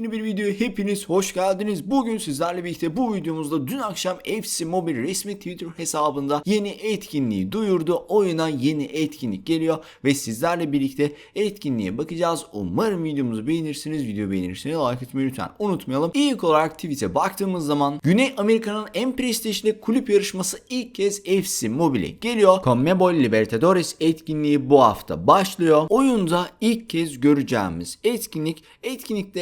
yepyeni bir videoya hepiniz hoş geldiniz. Bugün sizlerle birlikte bu videomuzda dün akşam FC Mobile resmi Twitter hesabında yeni etkinliği duyurdu. Oyuna yeni etkinlik geliyor ve sizlerle birlikte etkinliğe bakacağız. Umarım videomuzu beğenirsiniz. Video beğenirseniz like etmeyi lütfen unutmayalım. İlk olarak tweet'e baktığımız zaman Güney Amerika'nın en prestijli kulüp yarışması ilk kez FC Mobile geliyor. CONMEBOL Libertadores etkinliği bu hafta başlıyor. Oyunda ilk kez göreceğimiz etkinlik etkinlikte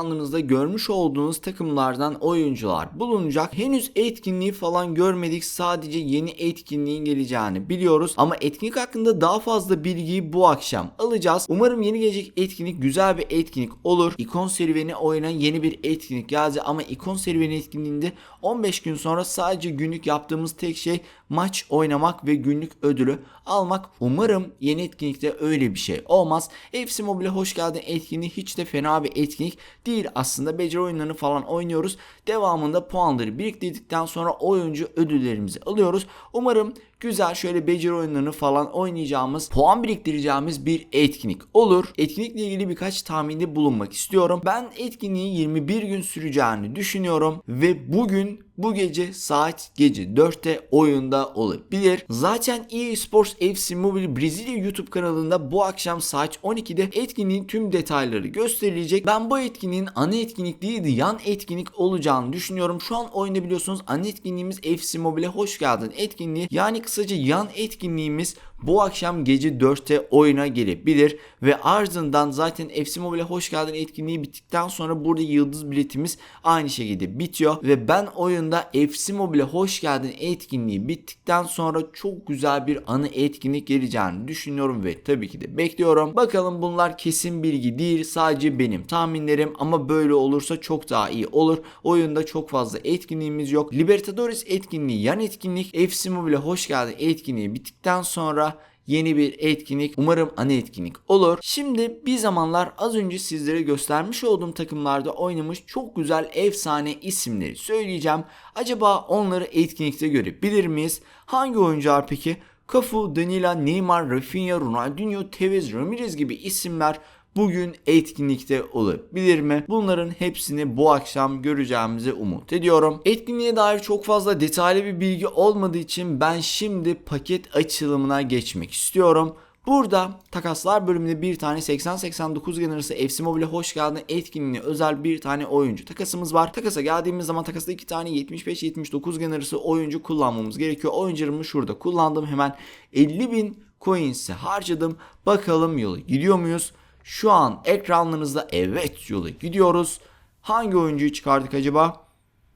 ekranlarınızda görmüş olduğunuz takımlardan oyuncular bulunacak. Henüz etkinliği falan görmedik. Sadece yeni etkinliğin geleceğini biliyoruz. Ama etkinlik hakkında daha fazla bilgiyi bu akşam alacağız. Umarım yeni gelecek etkinlik güzel bir etkinlik olur. İkon serüveni oynayan yeni bir etkinlik geldi ama ikon serüveni etkinliğinde 15 gün sonra sadece günlük yaptığımız tek şey maç oynamak ve günlük ödülü almak. Umarım yeni etkinlikte öyle bir şey olmaz. FC Mobile hoş geldin etkinliği hiç de fena bir etkinlik değil aslında. Beceri oyunlarını falan oynuyoruz. Devamında puanları biriktirdikten sonra oyuncu ödüllerimizi alıyoruz. Umarım güzel şöyle beceri oyunlarını falan oynayacağımız, puan biriktireceğimiz bir etkinlik olur. Etkinlikle ilgili birkaç tahminde bulunmak istiyorum. Ben etkinliğin 21 gün süreceğini düşünüyorum ve bugün bu gece saat gece 4'te oyunda olabilir. Zaten EA Sports FC Mobile Brezilya YouTube kanalında bu akşam saat 12'de etkinliğin tüm detayları gösterilecek. Ben bu etkinliğin ana etkinlik değil de yan etkinlik olacağını düşünüyorum. Şu an oyunda biliyorsunuz ana etkinliğimiz FC Mobile hoş geldin etkinliği. Yani kısaca yan etkinliğimiz bu akşam gece 4'te oyuna gelebilir ve ardından zaten FC Mobile hoş geldin etkinliği bittikten sonra burada yıldız biletimiz aynı şekilde bitiyor ve ben oyunda FC Mobile hoş geldin etkinliği bittikten sonra çok güzel bir anı etkinlik geleceğini düşünüyorum ve tabii ki de bekliyorum. Bakalım bunlar kesin bilgi değil sadece benim tahminlerim ama böyle olursa çok daha iyi olur. Oyunda çok fazla etkinliğimiz yok. Libertadores etkinliği yan etkinlik FC Mobile hoş geldin etkinliği bittikten sonra yeni bir etkinlik. Umarım ana etkinlik olur. Şimdi bir zamanlar az önce sizlere göstermiş olduğum takımlarda oynamış çok güzel efsane isimleri söyleyeceğim. Acaba onları etkinlikte görebilir miyiz? Hangi oyuncular peki? Cafu, Danila, Neymar, Rafinha, Ronaldinho, Tevez, Ramirez gibi isimler bugün etkinlikte olabilir mi? Bunların hepsini bu akşam göreceğimizi umut ediyorum. Etkinliğe dair çok fazla detaylı bir bilgi olmadığı için ben şimdi paket açılımına geçmek istiyorum. Burada takaslar bölümünde bir tane 80-89 gen arası FC Mobile hoş geldin etkinliğine özel bir tane oyuncu takasımız var. Takasa geldiğimiz zaman takasta iki tane 75-79 gen arası oyuncu kullanmamız gerekiyor. Oyuncularımı şurada kullandım hemen 50.000 coins'i harcadım. Bakalım yola gidiyor muyuz? Şu an ekranlarınızda evet yola gidiyoruz. Hangi oyuncuyu çıkardık acaba?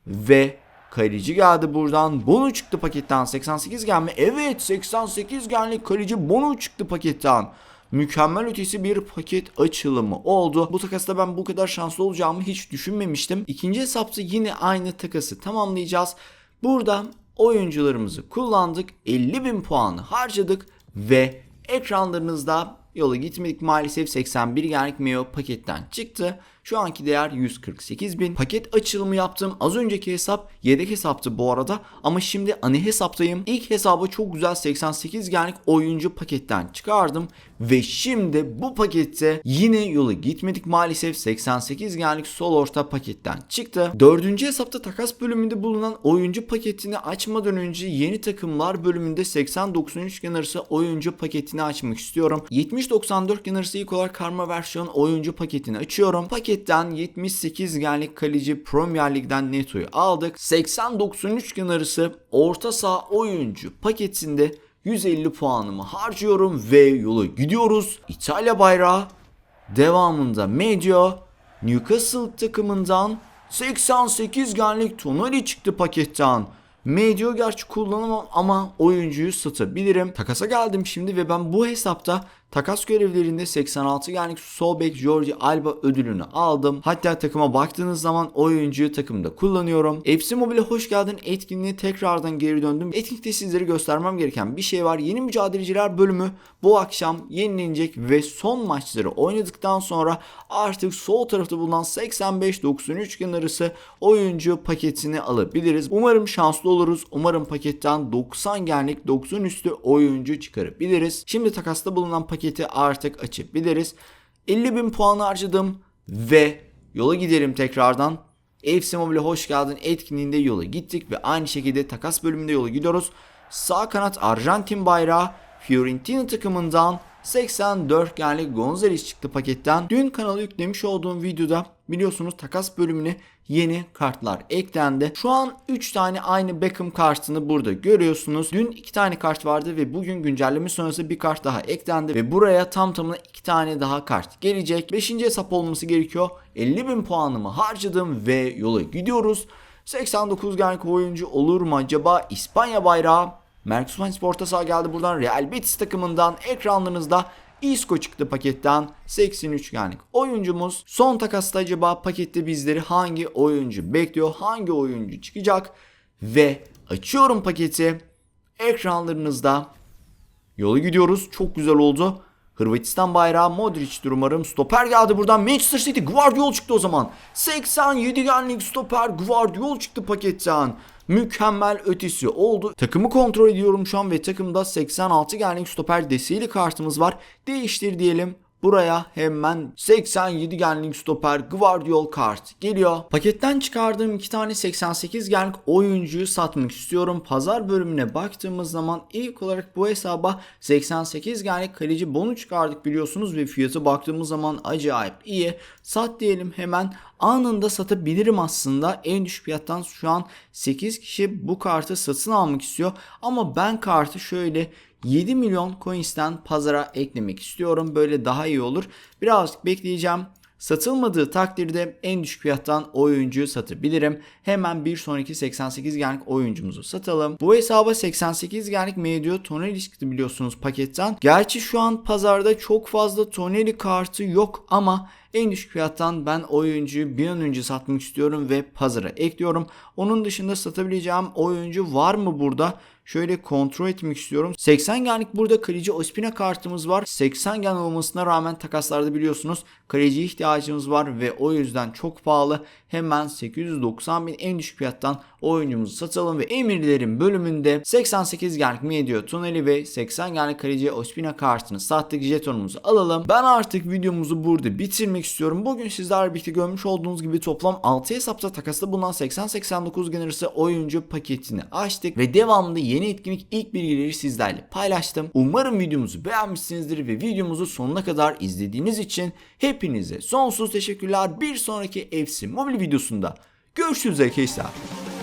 Ve kaleci geldi buradan. Bono çıktı paketten. 88 gelme. Evet 88 genlik kaleci Bono çıktı paketten. Mükemmel ötesi bir paket açılımı oldu. Bu takasta ben bu kadar şanslı olacağımı hiç düşünmemiştim. İkinci hesapta yine aynı takası tamamlayacağız. Burada oyuncularımızı kullandık. 50.000 puanı harcadık ve ekranlarınızda yola gitmedik maalesef 81 genlik Meo paketten çıktı. Şu anki değer 148 bin. Paket açılımı yaptım. Az önceki hesap yedek hesaptı bu arada. Ama şimdi ana hesaptayım. İlk hesabı çok güzel 88 genlik oyuncu paketten çıkardım. Ve şimdi bu pakette yine yola gitmedik maalesef 88 genlik sol orta paketten çıktı. Dördüncü hesapta takas bölümünde bulunan oyuncu paketini açmadan önce yeni takımlar bölümünde 80-93 gen arası oyuncu paketini açmak istiyorum. 70-94 gen arası ilk olarak karma versiyon oyuncu paketini açıyorum. Paketten 78 genlik kaleci Premier Lig'den Neto'yu aldık. 80-93 gen arası orta saha oyuncu paketinde 150 puanımı harcıyorum ve yola gidiyoruz. İtalya bayrağı devamında Medio Newcastle takımından 88 genlik Tonali çıktı paketten. Medio gerçi kullanamam ama oyuncuyu satabilirim. Takasa geldim şimdi ve ben bu hesapta takas görevlerinde 86 genlik sol bek Jordi Alba ödülünü aldım. Hatta takıma baktığınız zaman oyuncuyu takımda kullanıyorum. FC Mobile hoş geldin etkinliğe tekrardan geri döndüm. Etkinlikte sizlere göstermem gereken bir şey var. Yeni mücadeleciler bölümü bu akşam yenilenecek ve son maçları oynadıktan sonra artık sol tarafta bulunan 85-93 gen arası oyuncu paketini alabiliriz. Umarım şanslı oluruz. Umarım paketten 90 genlik 90 üstü oyuncu çıkarabiliriz. Şimdi takasta bulunan paketi artık açabiliriz. 50 bin puan harcadım ve yola gidelim tekrardan. FC Mobile'e hoş geldin etkinliğinde yola gittik ve aynı şekilde takas bölümünde yola gidiyoruz. Sağ kanat Arjantin bayrağı Fiorentina takımından 84 genli Gonzalez çıktı paketten. Dün kanala yüklemiş olduğum videoda biliyorsunuz takas bölümüne yeni kartlar eklendi. Şu an 3 tane aynı Beckham kartını burada görüyorsunuz. Dün 2 tane kart vardı ve bugün güncelleme sonrası bir kart daha eklendi ve buraya tam tamına 2 tane daha kart gelecek. 5. hesap olması gerekiyor. 50.000 puanımı harcadım ve yola gidiyoruz. 89 genk oyuncu olur mu acaba? İspanya bayrağı Merkez Sport'a sağ geldi buradan Real Betis takımından ekranlarınızda Isco çıktı paketten 83 genlik oyuncumuz. Son takasta acaba pakette bizleri hangi oyuncu bekliyor? Hangi oyuncu çıkacak? Ve açıyorum paketi. Ekranlarınızda yola gidiyoruz. Çok güzel oldu. Hırvatistan bayrağı Modric'tir umarım. Stoper geldi buradan. Manchester City Guardiol çıktı o zaman. 87 genlik stoper Guardiol çıktı paketten. Mükemmel ötesi oldu. Takımı kontrol ediyorum şu an ve takımda 86 genlik stoper deseli kartımız var. Değiştir diyelim. Buraya hemen 87 genlik stoper Guardiol kart geliyor. Paketten çıkardığım iki tane 88 genlik oyuncuyu satmak istiyorum. Pazar bölümüne baktığımız zaman ilk olarak bu hesaba 88 genlik kaleci bonu çıkardık biliyorsunuz ve fiyatı baktığımız zaman acayip iyi. Sat diyelim hemen anında satabilirim aslında. En düşük fiyattan şu an 8 kişi bu kartı satın almak istiyor. Ama ben kartı şöyle 7 milyon coins'ten pazara eklemek istiyorum. Böyle daha iyi olur. Birazcık bekleyeceğim. Satılmadığı takdirde en düşük fiyattan oyuncuyu satabilirim. Hemen bir sonraki 88 genlik oyuncumuzu satalım. Bu hesaba 88 genlik Medio Tonelli çıktı biliyorsunuz paketten. Gerçi şu an pazarda çok fazla Tonelli kartı yok ama en düşük fiyattan ben oyuncuyu bir an önce satmak istiyorum ve pazara ekliyorum. Onun dışında satabileceğim oyuncu var mı burada? Şöyle kontrol etmek istiyorum. 80 genlik burada kaleci Ospina kartımız var. 80 gen olmasına rağmen takaslarda biliyorsunuz kaleci ihtiyacımız var ve o yüzden çok pahalı. Hemen 890 bin en düşük fiyattan oyuncumuzu satalım ve emirlerin bölümünde 88 genlik Medio Tuneli ve 80 genlik kaleci Ospina kartını sattık jetonumuzu alalım. Ben artık videomuzu burada bitirmek istiyorum. Bugün sizlerle birlikte görmüş olduğunuz gibi toplam 6 hesapta takaslı bulunan 80-89 gen arası oyuncu paketini açtık ve devamında yeni etkinlik ilk bilgileri sizlerle paylaştım. Umarım videomuzu beğenmişsinizdir ve videomuzu sonuna kadar izlediğiniz için hepinize sonsuz teşekkürler. Bir sonraki FC Mobile videosunda görüşürüz arkadaşlar.